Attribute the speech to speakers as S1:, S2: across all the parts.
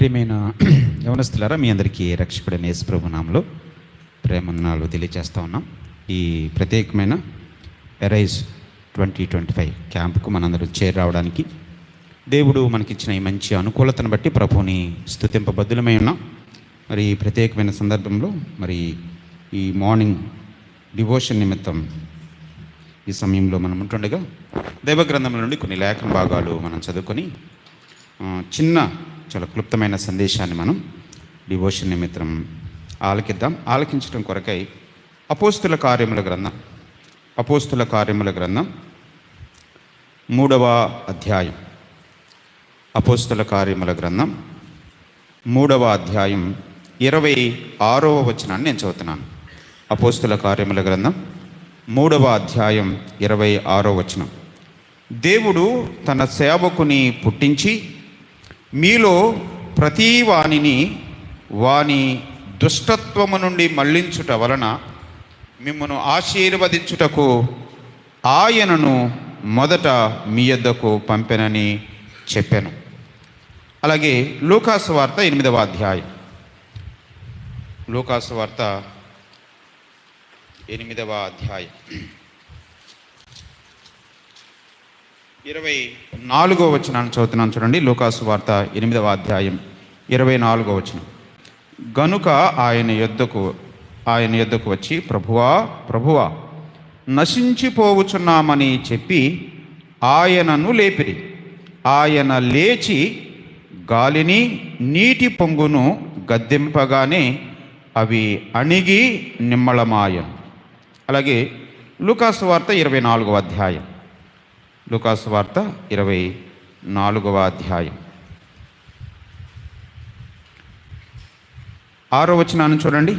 S1: ప్రియమైన యవనస్తులారా మీ అందరికీ రక్షకుడైన యేసుప్రభు నామలో ప్రేమన్నాలు తెలియజేస్తా ఉన్నాం. ఈ ప్రత్యేకమైన ఎరైజ్ ట్వంటీ ట్వంటీ ఫైవ్ క్యాంప్కు మనందరూ చేరి రావడానికి దేవుడు మనకిచ్చిన ఈ మంచి అనుకూలతను బట్టి ప్రభుని స్థుతింపబద్ధులమై ఉన్నాం. మరి ఈ ప్రత్యేకమైన సందర్భంలో మరి ఈ మార్నింగ్ డివోషన్ నిమిత్తం ఈ సమయంలో మనం ఉంటుండగా దైవగ్రంథంలో నుండి కొన్ని లేఖన భాగాలు మనం చదువుకొని చిన్న చాలా క్లుప్తమైన సందేశాన్ని మనం డివోషన్ నిమిత్తం ఆలకిద్దాం. ఆలకించడం కొరకై అపోస్తుల కార్యముల గ్రంథం అపోస్తుల కార్యముల గ్రంథం మూడవ అధ్యాయం. అపోస్తుల కార్యముల గ్రంథం మూడవ అధ్యాయం ఇరవై ఆరవ వచనాన్ని నేను చదువుతున్నాను. అపోస్తుల కార్యముల గ్రంథం మూడవ అధ్యాయం ఇరవై ఆరో వచనం. దేవుడు తన సేవకుని పుట్టించి మీలో ప్రతి వానిని వాని దుష్టత్వము నుండి మళ్ళించుట వలన మిమ్మను ఆశీర్వదించుటకు ఆయనను మొదట మీ యొద్దకు పంపెనని చెప్పాను. అలాగే లూకాసు వార్త ఎనిమిదవ అధ్యాయం. లూకాసు వార్త ఎనిమిదవ అధ్యాయం. ఇరవై నాలుగో వచనాన్ని చదువుతున్నాను చూడండి. లూకాసు వార్త ఎనిమిదవ అధ్యాయం ఇరవై నాలుగో వచనం. గనుక ఆయన యొద్దకు ఆయన యొద్దకు వచ్చి ప్రభువా ప్రభువా నశించిపోవుచున్నామని చెప్పి ఆయనను లేపిరి ఆయన లేచి గాలిని నీటి పొంగును గద్దెంపగానే అవి అణిగి నిమ్మళమాయను. అలాగే లూకాసు వార్త ఇరవై నాలుగో అధ్యాయం. లుకాసు వార్త ఇరవై నాలుగవ అధ్యాయం. ఆరో వచనాన్ని చూడండి.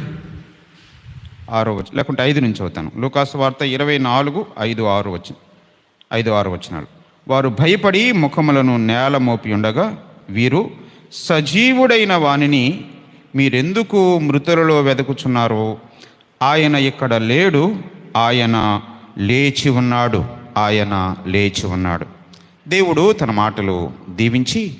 S1: ఆరో వచ్చిన లేకుంటే ఐదు నుంచి అవుతాను లూకాసు వార్త ఇరవై నాలుగు ఐదు ఆరు వచ్చిన ఐదు ఆరు వచనాలు. వారు భయపడి ముఖములను నేల మోపి ఉండగా వీరు సజీవుడైన వానిని మీరెందుకు మృతులలో వెతుకుచున్నారో ఆయన ఇక్కడ లేడు ఆయన లేచి ఉన్నాడు. ఆయన లేచి ఉన్నాడు. దేవుడు తన మాటలు దీవించి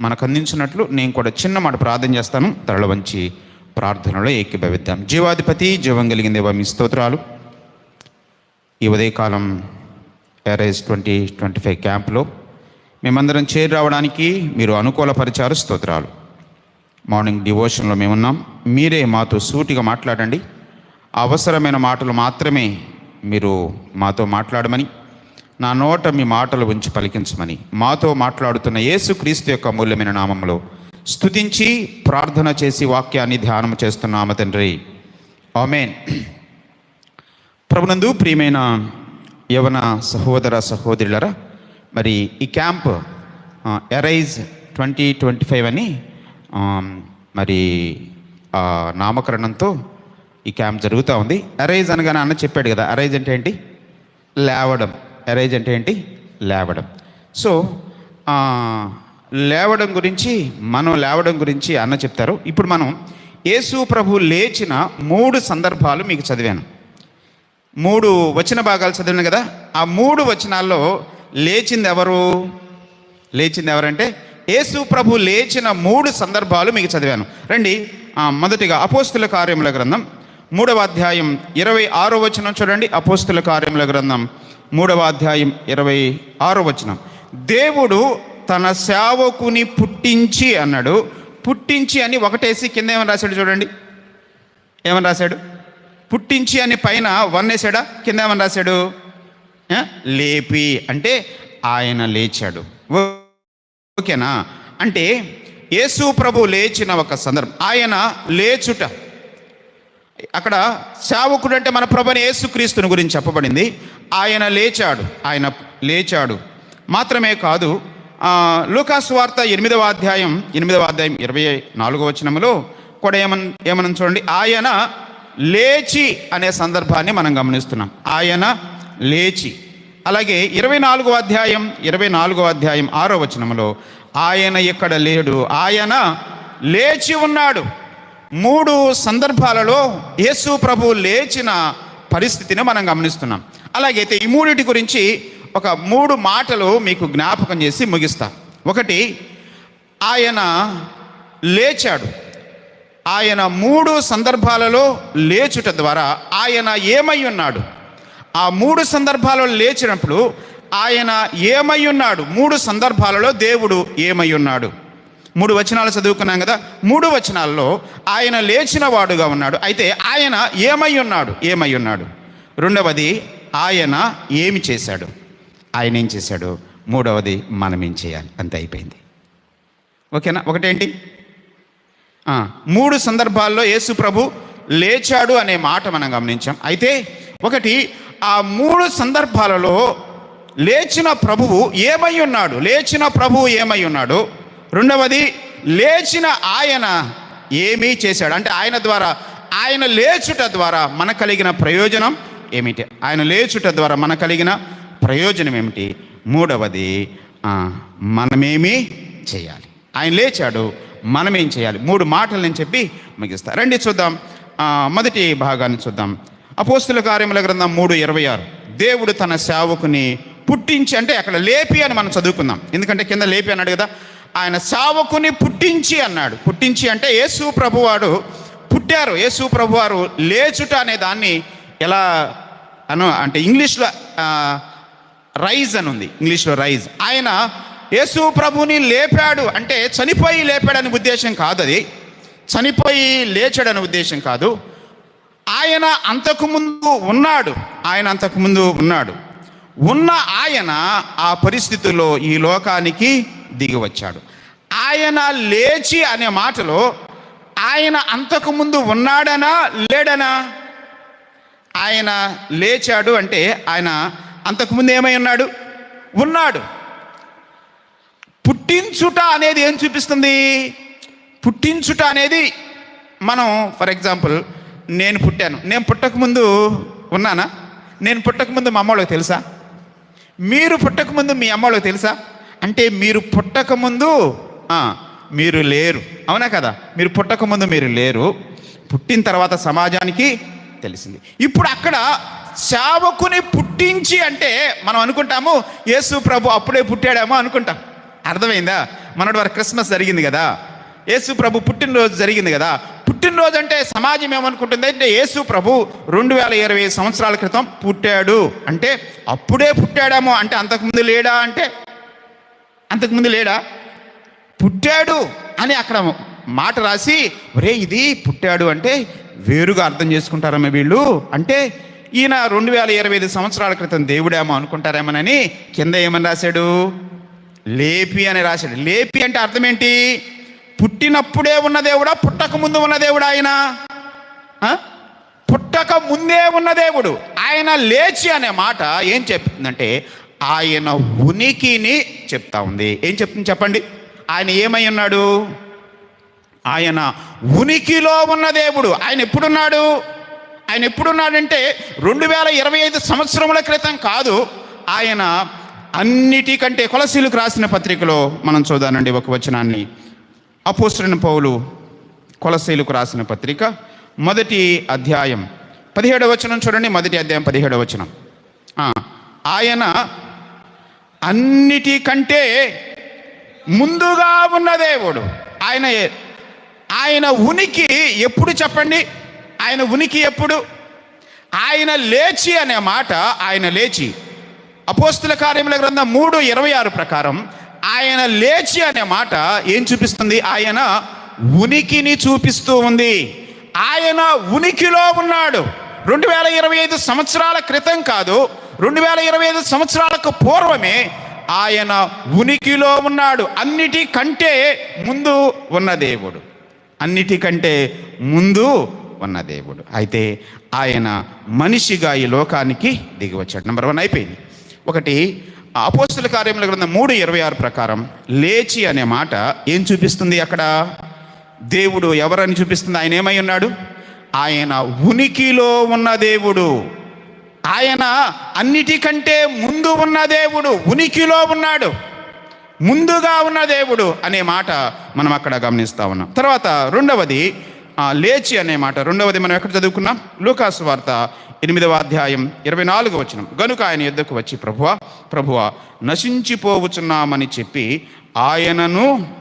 S1: మనకు అందించినట్లు నేను కూడా చిన్న మాట ప్రార్థన చేస్తాను. తరల వంచి ప్రార్థనలో ఏకీభవిద్దాం. జీవాధిపతి జీవం కలిగిన దేవ మీ స్తోత్రాలు. ఈ ఉదయకాలం ఎరైజ్ ట్వంటీ ట్వంటీ ఫైవ్ క్యాంప్లో మేమందరం చేరి రావడానికి మీరు అనుకూలపరిచారు స్తోత్రాలు. మార్నింగ్ డివోషన్లో మేమున్నాం. మీరే మాతో సూటిగా మాట్లాడండి. అవసరమైన మాటలు మాత్రమే మీరు మాతో మాట్లాడమని నా నోట మీ మాటలు ఉంచి పలికించమని. మాతో మాట్లాడుతున్న యేసుక్రీస్తు యొక్క మూల్యమైన నామంలో స్తుతించి ప్రార్థన చేసి వాక్యాన్ని ధ్యానం చేస్తున్నాము తండ్రి. ఆమెన్. ప్రభునందు ప్రియమైన యవన సహోదర సహోదరులరా మరి ఈ camp arise twenty twenty five అని మరి నామకరణంతో ఈ క్యాంప్ జరుగుతూ ఉంది. అరైజ్ అనగానే అన్న చెప్పాడు కదా. అరైజ్ అంటే ఏంటి? లేవడం. అరైజ్ అంటే ఏంటి? లేవడం. సో లేవడం గురించి మనం లేవడం గురించి అన్న చెప్తారు. ఇప్పుడు మనం యేసు ప్రభు లేచిన మూడు సందర్భాలు మీకు చదివాను. మూడు వచన భాగాలు చదివాను కదా? ఆ మూడు వచనాల్లో లేచింది ఎవరు? లేచింది ఎవరంటే యేసు ప్రభు లేచిన మూడు సందర్భాలు మీకు చదివాను. రండి మొదటిగా అపోస్తుల కార్యముల గ్రంథం మూడవ అధ్యాయం ఇరవై ఆరో వచనం చూడండి. అపోస్తుల కార్యముల గ్రంథం మూడవ అధ్యాయం ఇరవై ఆరో వచనం. దేవుడు తన సేవకుని పుట్టించి అన్నాడు. పుట్టించి అని ఒకటేసి కింద ఏమని రాశాడు చూడండి. ఏమని రాశాడు? పుట్టించి అని పైన వన్ వేసాడా? కింద ఏమని రాశాడు? లేపి. అంటే ఆయన లేచాడు. ఓ- ఓకేనా? అంటే యేసు ప్రభు లేచిన ఒక సందర్భం. ఆయన లేచుట. అక్కడ సేవకుడు అంటే మన ప్రభుని యేసుక్రీస్తుని గురించి చెప్పబడింది. ఆయన లేచాడు. ఆయన లేచాడు. మాత్రమే కాదు లూకాస్ వార్త ఎనిమిదవ అధ్యాయం ఎనిమిదవ అధ్యాయం ఇరవై నాలుగవ వచనములో కూడా ఏమన్ ఏమని చూడండి. ఆయన లేచి అనే సందర్భాన్ని మనం గమనిస్తున్నాం. ఆయన లేచి. అలాగే ఇరవై నాలుగో అధ్యాయం ఇరవై నాలుగో అధ్యాయం ఆరో వచనములో ఆయన ఇక్కడ లేడు? ఆయన లేచి ఉన్నాడు. మూడు సందర్భాలలో యేసు ప్రభు లేచిన పరిస్థితిని మనం గమనిస్తున్నాం. అలాగైతే ఈ మూడిటి గురించి ఒక మూడు మాటలు మీకు జ్ఞాపకం చేసి ముగిస్తా. ఒకటి ఆయన లేచాడు. ఆయన మూడు సందర్భాలలో లేచుట ద్వారా ఆయన ఏమై ఉన్నాడు? ఆ మూడు సందర్భాలలో లేచినప్పుడు ఆయన ఏమై ఉన్నాడు? మూడు సందర్భాలలో దేవుడు ఏమై ఉన్నాడు? మూడు వచనాలు చదువుకున్నాం కదా? మూడు వచనాల్లో ఆయన లేచిన వాడుగా ఉన్నాడు. అయితే ఆయన ఏమై ఉన్నాడు? ఏమై ఉన్నాడు? రెండవది ఆయన ఏమి చేశాడు? ఆయన ఏం చేశాడు? మూడవది మనం ఏం చేయాలి? అంతే అయిపోయింది. ఓకేనా? ఒకటేంటి? మూడు సందర్భాల్లో యేసు ప్రభు లేచాడు అనే మాట మనం గమనించాం. అయితే ఒకటి ఆ మూడు సందర్భాలలో లేచిన ప్రభువు ఏమై ఉన్నాడు? లేచిన ప్రభువు ఏమై ఉన్నాడు? రెండవది లేచిన ఆయన ఏమీ చేశాడు? అంటే ఆయన ద్వారా ఆయన లేచుట ద్వారా మన కలిగిన ప్రయోజనం ఏమిటి? ఆయన లేచుట ద్వారా మన కలిగిన ప్రయోజనం ఏమిటి? మూడవది మనమేమి చేయాలి? ఆయన లేచాడు మనం ఏం చేయాలి? మూడు మాటలు నేను చెప్పి ముగిస్తా. రండి చూద్దాం. మొదటి భాగాన్ని చూద్దాం. అపోస్తుల కార్యముల గ్రంథం మూడు ఇరవై ఆరు. దేవుడు తన సేవకుని పుట్టించి అంటే అక్కడ లేపి అని మనం చదువుకుందాం. ఎందుకంటే కింద లేపి అన్నాడు కదా ఆయన సేవకుని పుట్టించి అన్నాడు. పుట్టించి అంటే యేసు ప్రభువాడు పుట్టారు. యేసు ప్రభువారు లేచుట అనే దాన్ని ఎలా అను అంటే ఇంగ్లీష్లో రైజ్ అని ఉంది ఇంగ్లీష్లో రైజ్. ఆయన యేసు ప్రభుని లేపాడు అంటే చనిపోయి లేపాడని ఉద్దేశం కాదు అది. చనిపోయి లేచాడని ఉద్దేశం కాదు. ఆయన అంతకుముందు ఉన్నాడు ఆయన అంతకుముందు ఉన్నాడు. ఉన్న ఆయన ఆ పరిస్థితుల్లో ఈ లోకానికి దిగి వచ్చాడు. ఆయన లేచి అనే మాటలో ఆయన అంతకుముందు ఉన్నాడనా లేడనా? ఆయన లేచాడు అంటే ఆయన అంతకుముందు ఏమై ఉన్నాడు? ఉన్నాడు. పుట్టించుట అనేది ఏం చూపిస్తుంది? పుట్టించుట అనేది మనం ఫర్ ఎగ్జాంపుల్ నేను పుట్టాను. నేను పుట్టకముందు ఉన్నానా? నేను పుట్టకముందు మా అమ్మోళ్ళకి తెలుసా? మీరు పుట్టకముందు మీ అమ్మోళ్ళకి తెలుసా? అంటే మీరు పుట్టకముందు మీరు లేరు. అవునా కదా? మీరు పుట్టకముందు మీరు లేరు. పుట్టిన తర్వాత సమాజానికి తెలిసింది. ఇప్పుడు అక్కడ సేవకుని పుట్టించి అంటే మనం అనుకుంటాము యేసు ప్రభు అప్పుడే పుట్టాడేమో అనుకుంటాం. అర్థమైందా? మనటి వారి క్రిస్మస్ జరిగింది కదా. యేసు ప్రభు పుట్టినరోజు జరిగింది కదా. పుట్టినరోజు అంటే సమాజం ఏమనుకుంటుంది అంటే యేసు ప్రభు రెండు వేల ఇరవై సంవత్సరాల క్రితం పుట్టాడు. అంటే అప్పుడే పుట్టాడేమో అంటే అంతకుముందు లేడా అంటే? అంతకుముందు లేడా? పుట్టాడు అని అక్కడ మాట రాసి ఒరే ఇది పుట్టాడు అంటే వేరుగా అర్థం చేసుకుంటారేమో వీళ్ళు? అంటే ఈయన రెండు వేల ఇరవై ఐదు సంవత్సరాల క్రితం దేవుడేమో అనుకుంటారేమోనని కింద ఏమని రాశాడు? లేపి అని రాశాడు. లేపి అంటే అర్థం ఏంటి? పుట్టినప్పుడే ఉన్న దేవుడా పుట్టక ముందు ఉన్న దేవుడా ఆయన? పుట్టక ముందే ఉన్న దేవుడు. ఆయన లేచి అనే మాట ఏం చెప్తుందంటే ఆయన ఉనికిని చెప్తా ఉంది. ఏం చెప్తుంది చెప్పండి? ఆయన ఏమై ఉన్నాడు? ఆయన ఉనికిలో ఉన్న దేవుడు. ఆయన ఎప్పుడున్నాడు? ఆయన ఎప్పుడున్నాడంటే రెండు వేల ఇరవై ఐదు సంవత్సరముల క్రితం కాదు. ఆయన అన్నిటికంటే కొలసీలకు రాసిన పత్రికలో మనం చూద్దానండి ఒక వచనాన్ని. అపోసరిన పౌలు కొలసీలకు రాసిన పత్రిక మొదటి అధ్యాయం. పదిహేడవ వచనం చూడండి మొదటి అధ్యాయం పదిహేడవ వచనం. ఆయన అన్నిటికంటే ముందుగా ఉన్న దేవుడు. ఆయన ఏ- ఆయన ఉనికి ఎప్పుడు చెప్పండి? ఆయన ఉనికి ఎప్పుడు? ఆయన లేచి అనే మాట ఆయన లేచి. అపోస్తుల కార్యముల గ్రంథం మూడు ఇరవై ఆరు ప్రకారం ఆయన లేచి అనే మాట ఏం చూపిస్తుంది? ఆయన ఉనికిని చూపిస్తూ ఉంది. ఆయన ఉనికిలో ఉన్నాడు. రెండు వేల ఇరవై ఐదు సంవత్సరాల క్రితం కాదు రెండు వేల ఇరవై ఐదు సంవత్సరాలకు పూర్వమే ఆయన ఉనికిలో ఉన్నాడు. అన్నిటికంటే ముందు ఉన్న దేవుడు. అన్నిటికంటే ముందు ఉన్న దేవుడు. అయితే ఆయన మనిషిగా ఈ లోకానికి దిగి వచ్చాడు నెంబర్ వన్ అయిపోయింది. ఒకటి అపోస్తుల కార్యముల గ్రంథం మూడు ఇరవై ఆరు ప్రకారం లేచి అనే మాట ఏం చూపిస్తుంది అక్కడ? దేవుడు ఎవరని చూపిస్తుంది? ఆయన ఏమై ఉన్నాడు? ఆయన ఉనికిలో ఉన్న దేవుడు. ఆయన అన్నిటికంటే ముందు ఉన్న దేవుడు ఉనికిలో ఉన్నాడు. ముందుగా ఉన్న దేవుడు అనే మాట మనం అక్కడ గమనిస్తా ఉన్నాం. తర్వాత రెండవది లేచి అనే మాట. రెండవది మనం ఎక్కడ చదువుకున్నాం? లూకాసు వార్త ఎనిమిదవ అధ్యాయం ఇరవై నాలుగు వచ్చిన గనుక ఆయన యుద్ధకు వచ్చి ప్రభువా ప్రభువా నశించిపోవచ్చున్నామని చెప్పి ఆయనను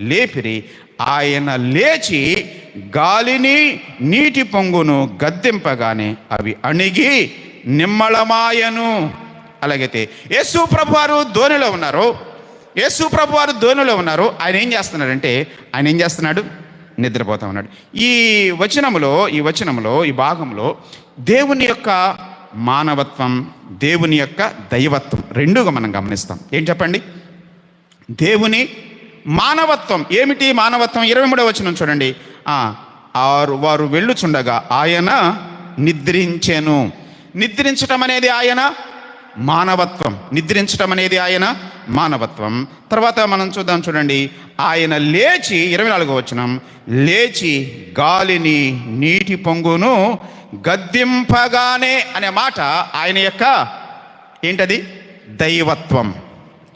S1: లేపిరి. ఆయన లేచి గాలిని నీటి పొంగును గద్దెంపగానే అవి అణిగి నిమ్మళమాయను అలాగైతే యేసు ప్రభు వారు ధోనిలో ఉన్నారు. యేసు ప్రభు వారు ధోనిలో ఉన్నారు. ఆయన ఏం చేస్తున్నాడంటే ఆయన ఏం చేస్తున్నాడు? నిద్రపోతా ఉన్నాడు. ఈ వచనములో ఈ వచనములో ఈ భాగంలో దేవుని యొక్క మానవత్వం దేవుని యొక్క దైవత్వం రెండుగా మనం గమనిస్తాం. ఏం చెప్పండి? దేవుని మానవత్వం. ఏమిటి మానవత్వం? ఇరవై మూడవ వచనం చూడండి. ఆరు వారు వెళ్ళుచుండగా ఆయన నిద్రించెను. నిద్రించటం అనేది ఆయన మానవత్వం. నిద్రించటం అనేది ఆయన మానవత్వం. తర్వాత మనం చూద్దాం చూడండి. ఆయన లేచి ఇరవై నాలుగో వచనం లేచి గాలిని నీటి పొంగును గద్దింపగానే అనే మాట ఆయన యొక్క ఏంటది? దైవత్వం.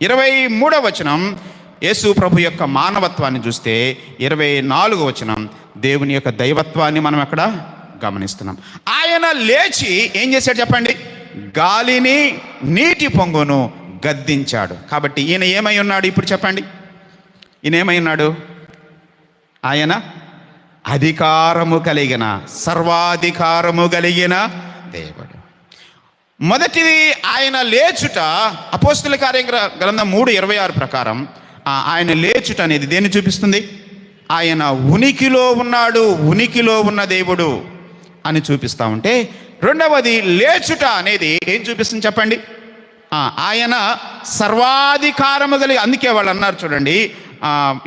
S1: ఇరవై మూడవ వచనం యేసు ప్రభు యొక్క మానవత్వాన్ని చూస్తే ఇరవై నాలుగో వచనం దేవుని యొక్క దైవత్వాన్ని మనం అక్కడ గమనిస్తున్నాం. ఆయన లేచి ఏం చేశాడు చెప్పండి? గాలిని నీటి పొంగును గద్దించాడు. కాబట్టి ఈయన ఏమై ఉన్నాడు ఇప్పుడు చెప్పండి. ఈయన ఏమై ఉన్నాడు? ఆయన అధికారము కలిగిన సర్వాధికారము కలిగిన దేవుడు. మొదటిది ఆయన లేచుట అపోస్తుల కార్య గ్రంథం మూడు ఇరవై ఆరు ప్రకారం ఆయన లేచుట అనేది దేన్ని చూపిస్తుంది? ఆయన ఉనికిలో ఉన్నాడు ఉనికిలో ఉన్న దేవుడు అని చూపిస్తా ఉంటే రెండవది లేచుట అనేది ఏం చూపిస్తుంది చెప్పండి? ఆయన సర్వాధికారము కలిగి అందుకే వాళ్ళు అన్నారు చూడండి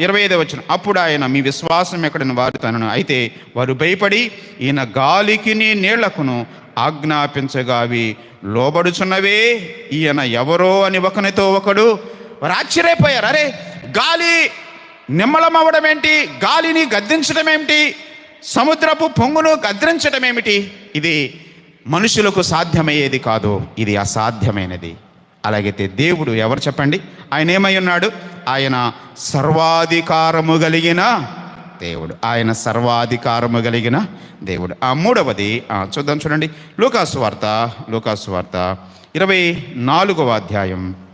S1: ఇరవై ఐదో వచ్చిన అప్పుడు ఆయన మీ విశ్వాసం ఎక్కడని వారు తనను అయితే వారు భయపడి ఈయన గాలికిని నీళ్ళకును ఆజ్ఞాపించగా అవి లోబడుచున్నవే ఈయన ఎవరో అని ఒకనితో ఒకడు వారు ఆశ్చర్యపోయారు. అరే గాలి నిమ్మళమవ్వడం ఏంటి? గాలిని గద్దించడం ఏమిటి? సముద్రపు పొంగును గద్రించడం ఏమిటి? ఇది మనుషులకు సాధ్యమయ్యేది కాదు ఇది అసాధ్యమైనది. అలాగైతే దేవుడు ఎవరు చెప్పండి? ఆయన ఏమై ఉన్నాడు? ఆయన సర్వాధికారము కలిగిన దేవుడు. ఆయన సర్వాధికారము కలిగిన దేవుడు. ఆ మూడవది చూద్దాం చూడండి. లూకాసు వార్త లూకాసు వార్త. ఇరవై నాలుగవ అధ్యాయం.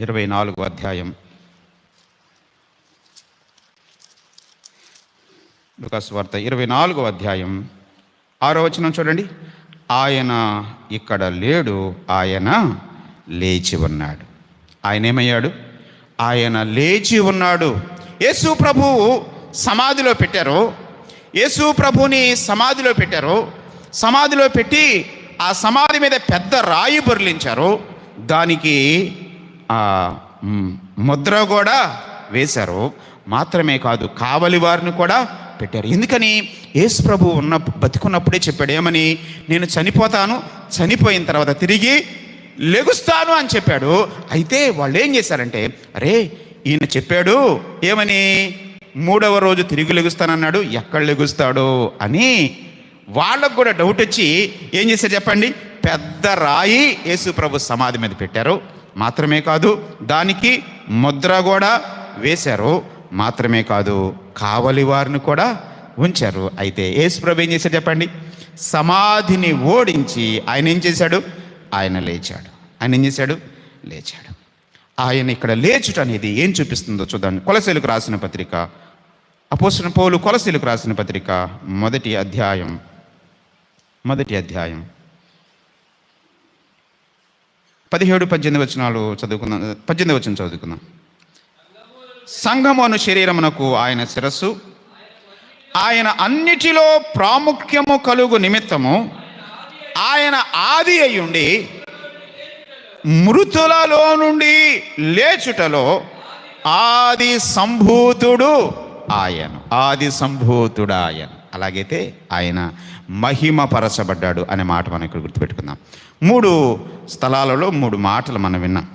S1: ఇరవై నాలుగవ అధ్యాయం. లూకాసు వార్త ఇరవై నాలుగవ అధ్యాయం. ఆరో వచనం చూడండి. ఆయన ఇక్కడ లేడు ఆయన లేచి ఉన్నాడు. ఆయన ఏమయ్యాడు? ఆయన లేచి ఉన్నాడు. యేసు ప్రభువు సమాధిలో పెట్టారు. యేసు ప్రభుని సమాధిలో పెట్టారు. సమాధిలో పెట్టి ఆ సమాధి మీద పెద్ద రాయి బొర్లించారు. దానికి ఆ ముద్ర కూడా వేశారు. మాత్రమే కాదు కావలి వారిని కూడా పెట్టారు. ఎందుకని? యేసు ప్రభు ఉన్న బతికున్నప్పుడే చెప్పాడు ఏమని? నేను చనిపోతాను చనిపోయిన తర్వాత తిరిగి లెగుస్తాను అని చెప్పాడు. అయితే వాళ్ళు ఏం చేశారంటే అరే ఈయన చెప్పాడు ఏమని? మూడవ రోజు తిరిగి లెగుస్తానన్నాడు ఎక్కడ లెగుస్తాడు? అని వాళ్ళకు కూడా డౌట్ వచ్చి ఏం చేశారు చెప్పండి? పెద్ద రాయి యేసు ప్రభు సమాధి మీద పెట్టారు. మాత్రమే కాదు దానికి ముద్ర కూడా వేశారు. మాత్రమే కాదు కావలి వారిని కూడా ఉంచారు. అయితే యేసుప్రభు ఏం చేశాడు చెప్పండి? సమాధిని ఓడించి ఆయన ఏం చేశాడు? ఆయన లేచాడు. ఆయన ఏం చేశాడు? లేచాడు. ఆయన ఇక్కడ లేచుట అనేది ఏం చూపిస్తుందో చూద్దాం. కొలసీలకు రాసిన పత్రిక అపోసిన పౌలు కొలసీలకు రాసిన పత్రిక మొదటి అధ్యాయం మొదటి అధ్యాయం. పదిహేడు పద్దెనిమిది వచనాలు చదువుకుందాం పద్దెనిమిది వచనం చదువుకుందాం. సంఘమును శరీరమునకు ఆయన శిరస్సు. ఆయన అన్నిటిలో ప్రాముఖ్యము కలుగు నిమిత్తము ఆయన ఆది అయ్యుండి మృతులలో నుండి లేచుటలో ఆది సంభూతుడు ఆయన ఆది సంభూతుడు ఆయన. అలాగైతే ఆయన మహిమపరచబడ్డాడు అనే మాట మనం ఇక్కడ గుర్తుపెట్టుకుందాం. మూడు స్థలాలలో మూడు మాటలు మనం విన్నాం.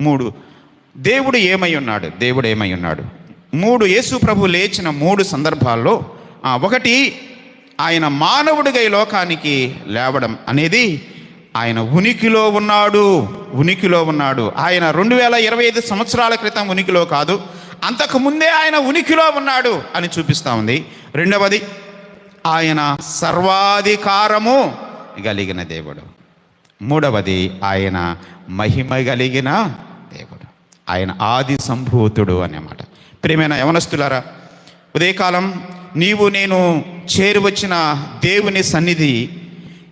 S1: మూడు దేవుడు ఏమై ఉన్నాడు? దేవుడు ఏమై ఉన్నాడు? మూడు యేసు ప్రభు లేచిన మూడు సందర్భాల్లో ఒకటి ఆయన మానవుడిగా ఈ లోకానికి లేవడం అనేది ఆయన ఉనికిలో ఉన్నాడు ఉనికిలో ఉన్నాడు. ఆయన రెండు వేల ఇరవై ఐదు సంవత్సరాల క్రితం ఉనికిలో కాదు అంతకు ముందే ఆయన ఉనికిలో ఉన్నాడు అని చూపిస్తూ ఉంది. రెండవది ఆయన సర్వాధికారము కలిగిన దేవుడు. మూడవది ఆయన మహిమ కలిగిన దేవుడు. ఆయన ఆది సంభూతుడు అన్నమాట. ప్రియమైన యవనస్తులారా ఉదయకాలం నీవు నేను చేరువచ్చిన దేవుని సన్నిధి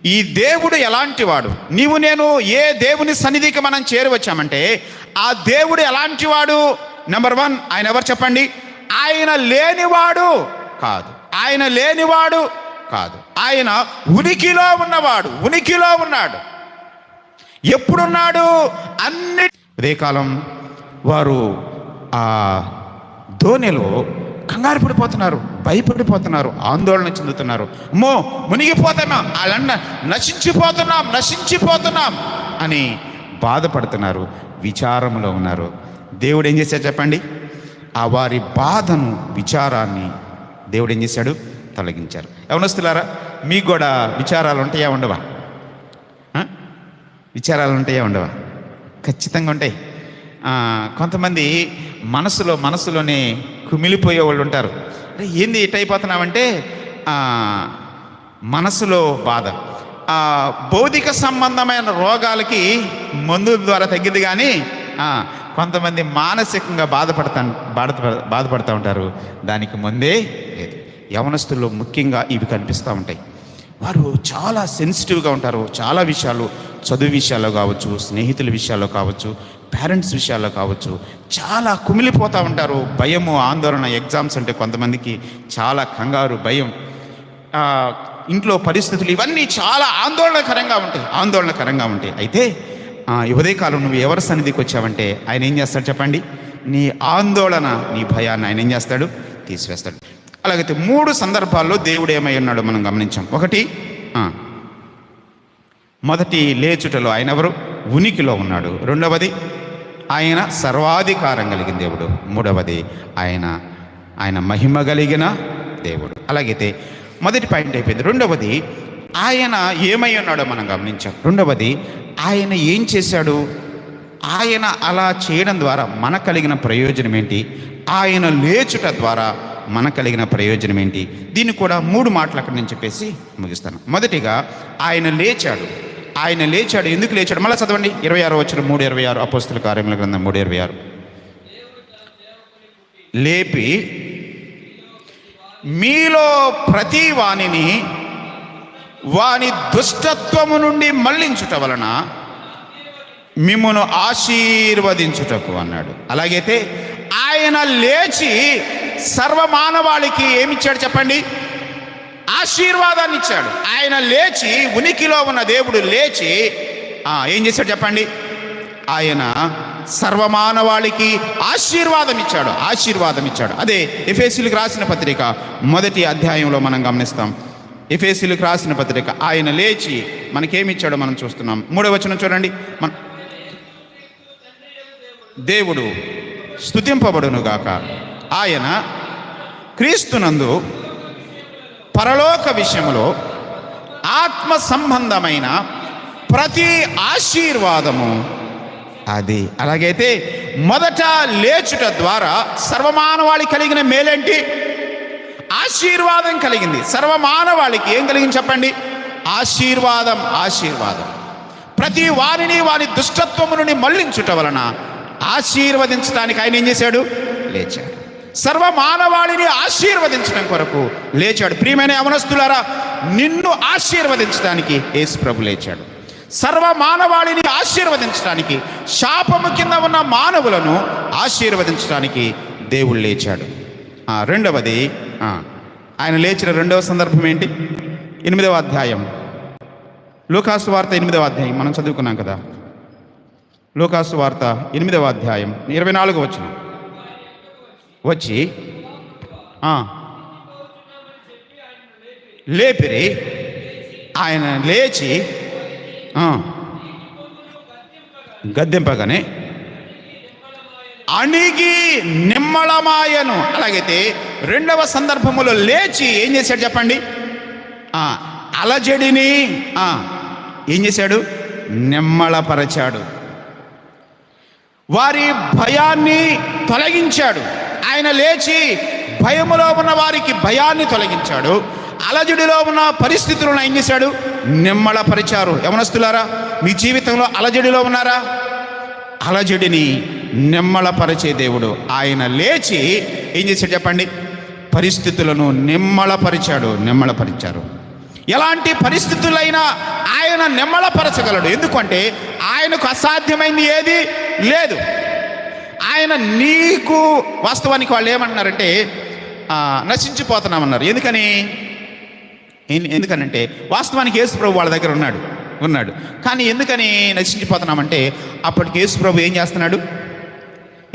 S1: ఈ దేవుడు ఎలాంటి వాడు నీవు నేను ఏ దేవుని సన్నిధికి మనం చేరువచ్చామంటే ఆ దేవుడు ఎలాంటి వాడు నెంబర్ వన్ ఆయన ఎవరు చెప్పండి? ఆయన లేనివాడు కాదు. ఆయన లేనివాడు కాదు. ఆయన ఉనికిలో ఉన్నవాడు ఉనికిలో ఉన్నాడు. ఎప్పుడున్నాడు? అన్ని ఉదయకాలం వారు ఆ ధోనిలో కంగారు పడిపోతున్నారు భయపడిపోతున్నారు ఆందోళన చెందుతున్నారు. అమ్మో మునిగిపోతున్నాం అలా నశించిపోతున్నాం నశించిపోతున్నాం అని బాధపడుతున్నారు విచారంలో ఉన్నారు. దేవుడు ఏం చేశాడు చెప్పండి? ఆ వారి బాధను విచారాన్ని దేవుడు ఏం చేశాడు? తొలగించారు. ఎవరొస్తున్నారా మీకు కూడా విచారాలు ఉంటాయా ఉండవా? విచారాలు ఉంటాయా ఉండవా? ఖచ్చితంగా ఉంటాయి. కొంతమంది మనసులో మనసులోనే కుమిలిపోయే వాళ్ళు ఉంటారు. అంటే ఏంది ఇట్ అయిపోతున్నామంటే మనసులో బాధ. భౌతిక సంబంధమైన రోగాలకి మందుల ద్వారా తగ్గింది కానీ కొంతమంది మానసికంగా బాధపడతా బాధ బాధపడుతూ ఉంటారు. దానికి ముందే లేదు. యవనస్తుల్లో ముఖ్యంగా ఇవి కనిపిస్తూ ఉంటాయి. వారు చాలా సెన్సిటివ్గా ఉంటారు. చాలా విషయాలు చదువు విషయాల్లో కావచ్చు స్నేహితుల విషయాల్లో కావచ్చు పేరెంట్స్ విషయాల్లో కావచ్చు చాలా కుమిలిపోతూ ఉంటారు. భయము ఆందోళన ఎగ్జామ్స్ అంటే కొంతమందికి చాలా కంగారు భయం. ఇంట్లో పరిస్థితులు ఇవన్నీ చాలా ఆందోళనకరంగా ఉంటాయి ఆందోళనకరంగా ఉంటాయి. అయితే ఉదయకాలం నువ్వు ఎవరి సన్నిధికి వచ్చావంటే ఆయన ఏం చేస్తాడు చెప్పండి? నీ ఆందోళన నీ భయాన్ని ఆయన ఏం చేస్తాడు? తీసివేస్తాడు. అలాగైతే మూడు సందర్భాల్లో దేవుడు ఏమై ఉన్నాడో మనం గమనించాం. ఒకటి మొదటి లేచుటలో ఆయన ఎవరు? ఉనికిలో ఉన్నాడు. రెండవది ఆయన సర్వాధికారం కలిగిన దేవుడు. మూడవది ఆయన ఆయన మహిమ కలిగిన దేవుడు. అలాగైతే మొదటి పాయింట్ అయిపోయింది. రెండవది ఆయన ఏమై ఉన్నాడో మనం గమనించాం. రెండవది ఆయన ఏం చేశాడు? ఆయన అలా చేయడం ద్వారా మన కలిగిన ప్రయోజనం ఏంటి? ఆయన లేచుట ద్వారా మన కలిగిన ప్రయోజనం ఏంటి? దీన్ని కూడా మూడు మాటలు అక్కడి నేను చెప్పేసి ముగిస్తాను. మొదటిగా ఆయన లేచాడు. ఆయన లేచాడు. ఎందుకు లేచాడు? మళ్ళీ చదవండి. ఇరవై ఆరు వచ్చిన మూడు ఇరవై ఆరు అపోస్తుల కార్యముల గ్రంథం మూడు ఇరవై ఆరు. లేపి మీలో ప్రతి వాణిని వాని దుష్టత్వము నుండి మళ్ళించుట వలన మిమ్మను ఆశీర్వదించుటకు అన్నాడు. అలాగైతే ఆయన లేచి సర్వమానవాళికి ఏమిచ్చాడు చెప్పండి? ఆశీర్వాదాన్ని ఇచ్చాడు. ఆయన లేచి ఉనికిలో ఉన్న దేవుడు లేచి ఏం చేశాడు చెప్పండి? ఆయన సర్వమానవాళికి ఆశీర్వాదం ఇచ్చాడు ఆశీర్వాదం ఇచ్చాడు. అదే ఎఫేసీలకు రాసిన పత్రిక మొదటి అధ్యాయంలో మనం గమనిస్తాం. ఎఫేసీలకు రాసిన పత్రిక ఆయన లేచి మనకేమిచ్చాడో మనం చూస్తున్నాం. మూడవ వచనం చూడండి. మన దేవుడు స్తుతింపబడునుగాక. ఆయన క్రీస్తునందు పరలోక విషయంలో ఆత్మ సంబంధమైన ప్రతి ఆశీర్వాదము అది. అలాగైతే మొదట లేచుట ద్వారా సర్వమానవాళి కలిగిన మేలేంటి? ఆశీర్వాదం కలిగింది. సర్వమానవాళికి ఏం కలిగింది చెప్పండి? ఆశీర్వాదం ఆశీర్వాదం. ప్రతి వారిని వారి దుష్టత్వము నుండి మళ్ళించుట వలన ఆశీర్వదించడానికి ఆయన ఏం చేశాడు? లేచాడు. సర్వ మానవాళిని ఆశీర్వదించడం కొరకు లేచాడు. ప్రియమైన యవనస్తులారా నిన్ను ఆశీర్వదించడానికి యేసు ప్రభు లేచాడు. సర్వ మానవాళిని ఆశీర్వదించడానికి శాపము కింద ఉన్న మానవులను ఆశీర్వదించడానికి దేవుడు లేచాడు. రెండవది ఆయన లేచిన రెండవ సందర్భం ఏంటి? ఎనిమిదవ అధ్యాయం. లోకాసు వార్త ఎనిమిదవ అధ్యాయం. మనం చదువుకున్నాం కదా. లోకాసు వార్త ఎనిమిదవ అధ్యాయం. ఇరవై నాలుగు వచ్చిన వచ్చి లేపిరి. ఆయన లేచి గద్దెంపగానే అణిగి నిమ్మళమాయను అలాగైతే రెండవ సందర్భములో లేచి ఏం చేశాడు చెప్పండి? అలజడిని ఏం చేశాడు? నిమ్మళపరచాడు వారి భయాన్ని తొలగించాడు. ఆయన లేచి భయములో ఉన్న వారికి భయాన్ని తొలగించాడు. అలజడిలో ఉన్న పరిస్థితులను ఏం చేశాడు? నిమ్మళపరిచారు. యమనస్తులారా మీ జీవితంలో అలజడిలో ఉన్నారా? అలజడిని నిమ్మళపరిచే దేవుడు. ఆయన లేచి ఏం చేశాడు చెప్పండి? పరిస్థితులను నిమ్మళపరిచాడు నిమ్మళపరిచారు. ఎలాంటి పరిస్థితులైనా ఆయన నిమ్మళపరచగలడు. ఎందుకంటే ఆయనకు అసాధ్యమైంది ఏది? లేదు. ఆయన నీకు వాస్తవానికి వాళ్ళు ఏమంటున్నారంటే నశించిపోతున్నామన్నారు. ఎందుకని? ఎందుకనంటే వాస్తవానికి యేసుప్రభు వాళ్ళ దగ్గర ఉన్నాడు ఉన్నాడు. కానీ ఎందుకని నశించిపోతున్నామంటే అప్పటికి యేసుప్రభు ఏం చేస్తున్నాడు?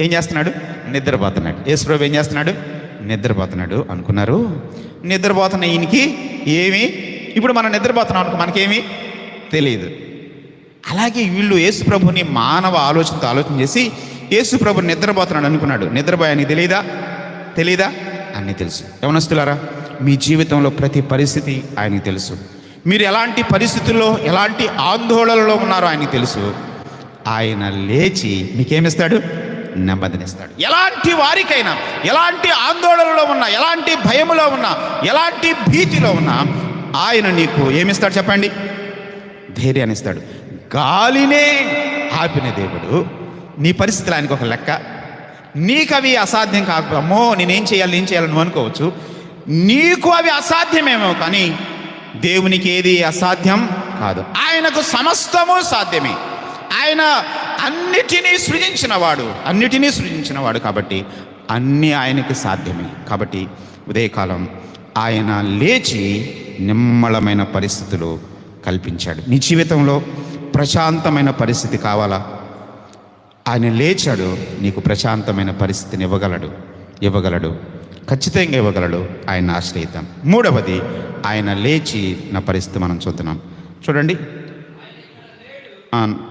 S1: ఏం చేస్తున్నాడు? నిద్రపోతున్నాడు. యేసుప్రభు ఏం చేస్తున్నాడు? నిద్రపోతున్నాడు అనుకున్నారు. నిద్రపోతున్న ఈయనకి ఏమి? ఇప్పుడు మనం నిద్రపోతున్నాం అనుకో మనకేమి? తెలియదు. అలాగే వీళ్ళు యేసుప్రభుని మానవ ఆలోచనతో ఆలోచన చేసి యేసుప్రభు నిద్రపోతున్నాడు అనుకున్నాడు. నిద్రపోయానికి తెలియదా తెలీదా? అన్నీ తెలుసు. యవనస్తులారా మీ జీవితంలో ప్రతి పరిస్థితి ఆయనకి తెలుసు. మీరు ఎలాంటి పరిస్థితుల్లో ఎలాంటి ఆందోళనలో ఉన్నారో ఆయనకి తెలుసు. ఆయన లేచి మీకేమిస్తాడు? నెమ్మదినిస్తాడు. ఎలాంటి వారికైనా ఎలాంటి ఆందోళనలో ఉన్నా ఎలాంటి భయములో ఉన్నా ఎలాంటి భీతిలో ఉన్నా ఆయన నీకు ఏమిస్తాడు చెప్పండి? ధైర్యాన్ని ఇస్తాడు గాలినే ఆపిన దేవుడు నీ పరిస్థితులు ఆయనకు ఒక లెక్క. నీకు అవి అసాధ్యం కాకపో అమ్మో నేనేం చేయాలి నేను చేయాలి నువ్వు అనుకోవచ్చు. నీకు అవి అసాధ్యమేమో కానీ దేవునికి ఏది అసాధ్యం కాదు. ఆయనకు సమస్తము సాధ్యమే. ఆయన అన్నిటినీ సృజించినవాడు అన్నిటినీ సృజించినవాడు కాబట్టి అన్నీ ఆయనకి సాధ్యమే. కాబట్టి ఉదయకాలం ఆయన లేచి నిమ్మళమైన పరిస్థితులు కల్పించాడు. నీ జీవితంలో ప్రశాంతమైన పరిస్థితి కావాలా? ఆయన లేచాడు నీకు ప్రశాంతమైన పరిస్థితిని ఇవ్వగలడు ఇవ్వగలడు. ఖచ్చితంగా ఇవ్వగలడు ఆయన ఆశ్రయిద్దాం మూడవది ఆయన లేచి నా పరిస్థితి మనం చూద్దాం. చూడండి.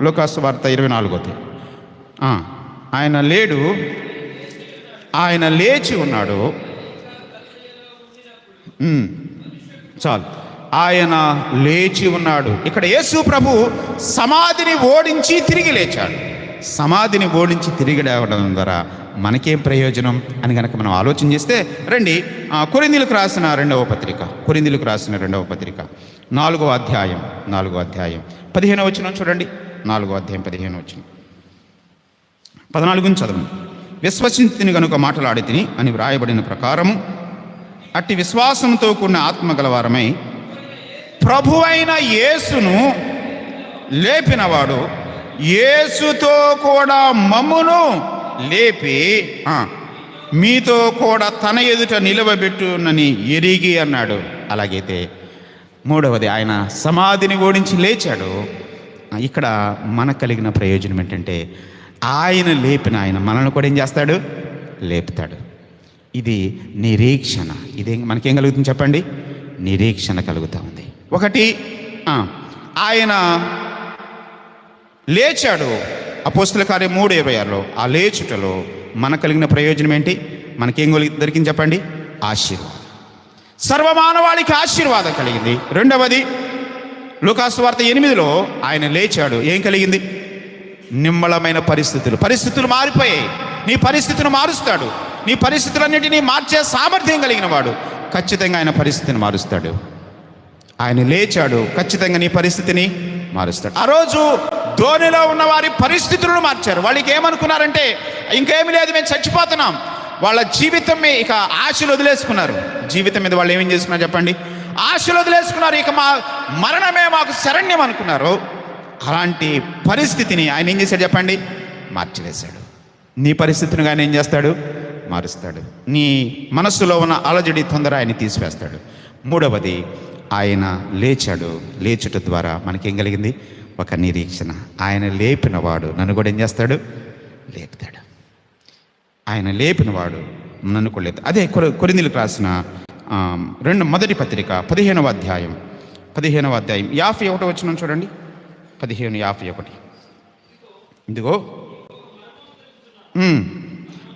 S1: లోకాసు వార్త ఇరవై నాలుగోది. ఆయన లేడు ఆయన లేచి ఉన్నాడు. చాలు. ఆయన లేచి ఉన్నాడు. ఇక్కడ యేసు ప్రభు సమాధిని ఓడించి తిరిగి లేచాడు. సమాధిని ఓడించి తిరిగి లేవడం ద్వారా మనకేం ప్రయోజనం అని కనుక మనం ఆలోచన చేస్తే రండి ఆ, రాసిన రెండవ పత్రిక కొరింథీలకు రాసిన రెండవ పత్రిక. నాలుగో అధ్యాయం నాలుగో అధ్యాయం. పదిహేనో వచ్చిన చూడండి. నాలుగో అధ్యాయం పదిహేను వచ్చిన పద్నాలుగుని చదవండి. విశ్వసించిని గనుక మాట్లాడి తిని అని వ్రాయబడిన ప్రకారము అట్టి విశ్వాసంతో కూడిన ఆత్మ గలవారమై ప్రభువైన యేసును లేపినవాడు యేసుతో కూడా మమ్మును లేపి మీతో కూడా తన ఎదుట నిలవబెట్టునని ఎరిగి అన్నాడు. అలాగైతే మూడవది ఆయన సమాధిని ఓడించి లేచాడు. ఇక్కడ మనకు కలిగిన ప్రయోజనం ఏంటంటే ఆయన లేపిన ఆయన మనల్ని కూడా ఏం చేస్తాడు? లేపుతాడు. ఇది నిరీక్షణ. ఇది మనకేం కలుగుతుంది చెప్పండి? నిరీక్షణ కలుగుతూ ఉంది. ఒకటి ఆయన లేచాడు. అపోస్తుల కార్యం మూడు ఇరవై ఆరులో. ఆ లేచుటలో మన కలిగిన ప్రయోజనం ఏంటి? మనకేం దొరికింది చెప్పండి? ఆశీర్వాదం. సర్వమానవాళికి ఆశీర్వాదం కలిగింది. రెండవది లుకాసు వార్త ఎనిమిదిలో ఆయన లేచాడు. ఏం కలిగింది? నిమ్మళమైన పరిస్థితులు. పరిస్థితులు మారిపోయాయి. నీ పరిస్థితిని మారుస్తాడు. నీ పరిస్థితులన్నిటినీ మార్చే సామర్థ్యం కలిగిన వాడు ఖచ్చితంగా ఆయన పరిస్థితిని మారుస్తాడు. ఆయన లేచాడు. ఖచ్చితంగా నీ పరిస్థితిని మారుస్తాడు. ఆ రోజు ధోనిలో ఉన్న వారి పరిస్థితులను మార్చారు. వాళ్ళకి ఏమనుకున్నారంటే ఇంకేమి లేదు మేము చచ్చిపోతున్నాం. వాళ్ళ జీవితం ఇక ఆశలు వదిలేసుకున్నారు. జీవితం మీద వాళ్ళు ఏమేం చేసుకున్నారు చెప్పండి? ఆశలు వదిలేసుకున్నారు. ఇక మా మరణమే మాకు శరణ్యం అనుకున్నారు. అలాంటి పరిస్థితిని ఆయన ఏం చేశాడు చెప్పండి? మార్చివేశాడు. నీ పరిస్థితిని ఆయన ఏం చేస్తాడు? మారుస్తాడు. నీ మనస్సులో ఉన్న అలజడి తొందర ఆయన తీసివేస్తాడు. మూడవది ఆయన లేచాడు. లేచుట ద్వారా మనకేం కలిగింది? ఒక నిరీక్షణ. ఆయన లేపినవాడు నన్ను కూడా ఏం చేస్తాడు? లేపుతాడు. ఆయన లేపినవాడు నన్ను కూడా లేపుతాడు. అదే కొరిందులకు రాసిన రెండు మొదటి పత్రిక పదిహేనవ అధ్యాయం. పదిహేనవ అధ్యాయం. యాభై ఒకటి వచ్చిన చూడండి. పదిహేను యాభై ఒకటి. ఇదిగో.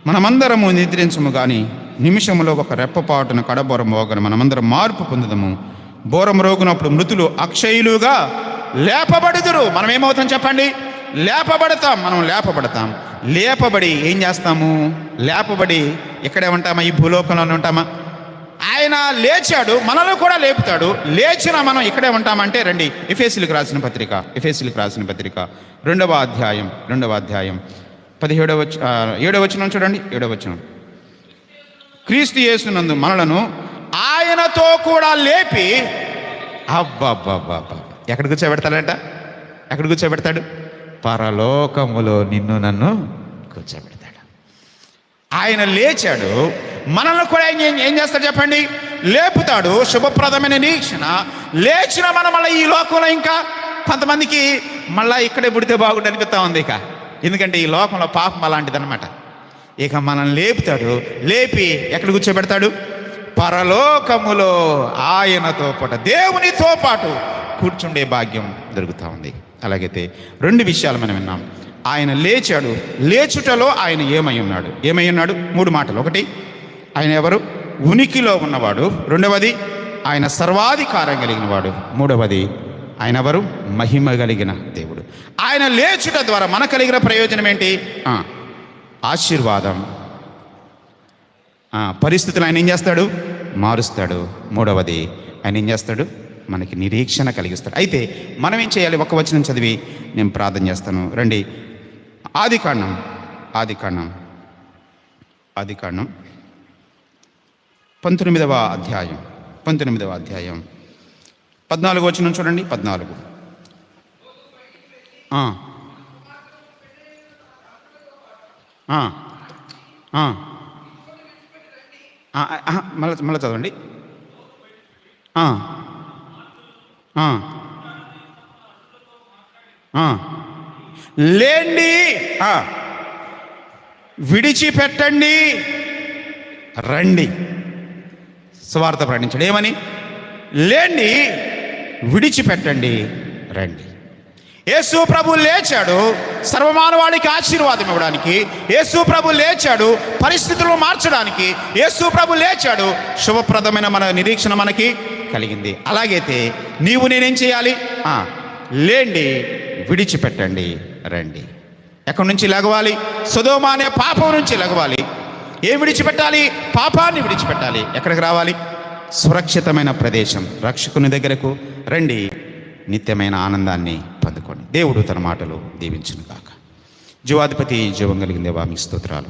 S1: మనమందరము నిద్రించము కానీ నిమిషములో ఒక రెప్పపాటున కడబోరం మోగను మనమందరం మార్పు పొందుదము. బోరం రోగునప్పుడు మృతులు అక్షయులుగా లేపబడుదురు. మనం ఏమవుతాం చెప్పండి? లేపబడతాం. మనం లేపబడతాం. లేపబడి ఏం చేస్తాము? లేపబడి ఇక్కడే ఉంటామా? ఈ భూలోకంలోనే ఉంటామా? ఆయన లేచాడు మనలో కూడా లేపుతాడు. లేచిన మనం ఇక్కడే ఉంటామంటే రండి ఎఫేసులకు రాసిన పత్రిక ఎఫేసులకు రాసిన పత్రిక. రెండవ అధ్యాయం రెండవ అధ్యాయం. పదిహేడవ ఏడవ వచనం చూడండి ఏడవ వచనం. క్రీస్తు యేసునందు మనలను ఆయనతో కూడా లేపి అబ్బబ్బబ్బబ్బ. ఎక్కడ కూర్చోబెడతాడంట? ఎక్కడ కూర్చోబెడతాడు? పరలోకములో నిన్ను నన్ను కూర్చోబెడతాడు. ఆయన లేచాడు. మనల్ని కూడా ఏం ఏం చేస్తాడు చెప్పండి? లేపుతాడు. శుభప్రదమైన నిరీక్షణ. లేచిన మనం మళ్ళీ ఈ లోకంలో ఇంకా కొంతమందికి మళ్ళీ ఇక్కడే పుడితే బాగుండు అనిపిస్తా ఉంది ఇక. ఎందుకంటే ఈ లోకంలో పాపం అలాంటిదన్నమాట. ఇక మనల్ని లేపుతాడు. లేపి ఎక్కడ కూర్చోబెడతాడు? పరలోకములో ఆయనతో పాటు దేవునితో పాటు. కూర్చుండే భాగ్యం దొరుకుతూ ఉంది. అలాగైతే రెండు విషయాలు మనం విన్నాం. ఆయన లేచాడు. లేచుటలో ఆయన ఏమై ఉన్నాడు? ఏమై ఉన్నాడు? మూడు మాటలు. ఒకటి ఆయన ఎవరు? ఉనికిలో ఉన్నవాడు. రెండవది ఆయన సర్వాధికారం కలిగిన వాడు మూడవది ఆయన ఎవరు? మహిమ కలిగిన దేవుడు. ఆయన లేచుట ద్వారా మన కలిగిన ప్రయోజనం ఏంటి? ఆశీర్వాదం. పరిస్థితులు ఆయన ఏం చేస్తాడు? మారుస్తాడు. మూడవది ఆయన ఏం చేస్తాడు? మనకి నిరీక్షణ కలిగిస్తాడు అయితే మనం ఏం చేయాలి? ఒక వచనం చదివి నేను ప్రార్థన చేస్తాను. రండి. ఆది కాండం. ఆది కాండం. ఆది కాండం. పంతొమ్మిదవ అధ్యాయం. పంతొమ్మిదవ అధ్యాయం. పద్నాలుగు వచనం చూడండి. పద్నాలుగు. మళ్ళీ మళ్ళా మళ్ళీ చదవండి. లేండి. విడిచిపెట్టండి. రండి. స్వార్థ ప్రకటించండి. ఏమని? లేండి. విడిచిపెట్టండి. రండి. యేసు ప్రభు లేచాడు. సర్వమానవాళికి ఆశీర్వాదం ఇవ్వడానికి. యేసు ప్రభు లేచాడు. పరిస్థితులను మార్చడానికి. యేసు ప్రభు లేచాడు. శుభప్రదమైన మన నిరీక్షణ మనకి. కలిగింది. అలాగైతే నీవు నేనేం చేయాలి? లేండి విడిచిపెట్టండి రండి. ఎక్కడి నుంచి లగవాలి? సుధోమ అనే పాపం నుంచి లగవాలి. ఏం విడిచిపెట్టాలి? పాపాన్ని విడిచిపెట్టాలి. ఎక్కడికి రావాలి? సురక్షితమైన ప్రదేశం రక్షకుని దగ్గరకు రండి. నిత్యమైన ఆనందాన్ని పొందుకోండి. దేవుడు తన మాటలు దీవించును కాక జీవాధిపతి జీవం కలిగిన దేవా మీ స్తోత్రాలు.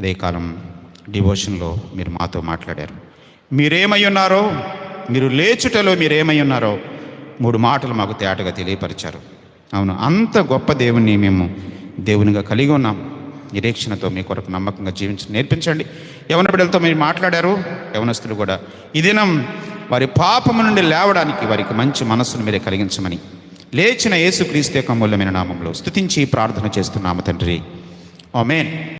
S1: అదే కాలం డివోషన్లో మీరు మాతో మాట్లాడారు. మీరేమై ఉన్నారో మీరు లేచుటలో మీరేమై ఉన్నారో మూడు మాటలు మాకు తేటగా తెలియపరిచారు. అవును అంత గొప్ప దేవుని మేము దేవునిగా కలిగి ఉన్నాం. నిరీక్షణతో మీ కొరకు నమ్మకంగా జీవించి నేర్పించండి. యవన బిడ్డలతో మీరు మాట్లాడారు యవనస్తులు కూడా. ఈ దినం వారి పాపము నుండి లేవడానికి వారికి మంచి మనస్సును మీరే కలిగించమని. లేచిన యేసుక్రీస్తు యొక్క మూల్యమైన నామంలో స్థుతించి ప్రార్థన చేస్తున్నాము తండ్రి. ఆమేన్.